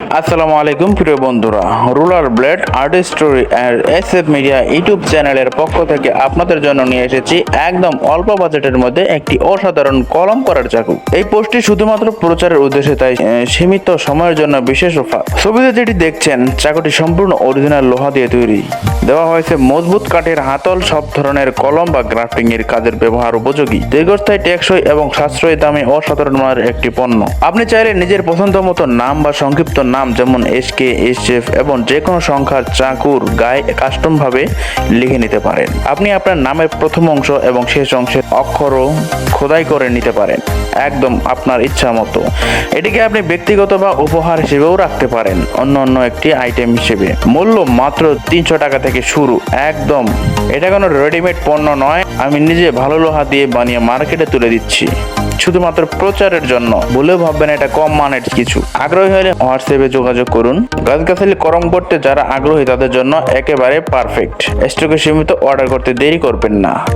আসসালামু আলাইকুম, প্রিয় বন্ধুরা। রুলার ব্লেড আর্ট স্টোরি আর এস এফ মিডিয়া ইউটিউব চ্যানেলের পক্ষ থেকে আপনাদের জন্য নিয়ে এসেছি একদম অল্প বাজেটের মধ্যে একটি অসাধারণ কলম করার চাকু। এই পোস্টটি শুধুমাত্র প্রচারের উদ্দেশ্যে, তাই সীমিত সময়ের জন্য বিশেষ অফার। ছবিতে যেটি দেখছেন, চাকুটি সম্পূর্ণ অরিজিনাল লোহা দিয়ে তৈরি। দেওয়া হয়েছে মজবুত কাঠের হাতল, সব ধরনের কলম বা গ্রাফটিং এর কাজের ব্যবহার উপযোগী। দীর্ঘস্থায়ী টেকসই এবং সাশ্রয়ী দামে অসাধারণ মানের একটি পণ্য। আপনি চাইলে নিজের পছন্দ মতো নাম বা সংক্ষিপ্ত নাম যেমন এস কে এস এফ এবং যে কোনো সংখ্যার চাকুর গায়ে কাস্টম ভাবে লিখে নিতে পারেন। আপনি আপনার নামের প্রথম অংশ এবং শেষ অংশের অক্ষরও খোদাই করে নিতে পারেন। একদম আপনার ইচ্ছা মতো। এটিকে আপনি ব্যক্তিগত বা উপহার হিসেবেও রাখতে পারেন অন্য অন্য একটি আইটেম হিসেবে। মূল্য মাত্র তিনশো টাকা থেকে শুরু। একদম। এটা কোনো রেডিমেড পণ্য নয়। আমি নিজে ভালো লোহা দিয়ে বানিয়ে মার্কেটে তুলে দিচ্ছি। শুধুমাত্র প্রচারের জন্য। বলেও ভাববেন এটা কম মানের কিছু। আগ্রহী হলে হোয়াটসঅ্যাপে যোগাযোগ করুন। গাছগাছালি করম করতে যারা আগ্রহী, তাদের জন্য একেবারে পারফেক্ট স্টকে সীমিত অর্ডার করতে দেরি করবেন না।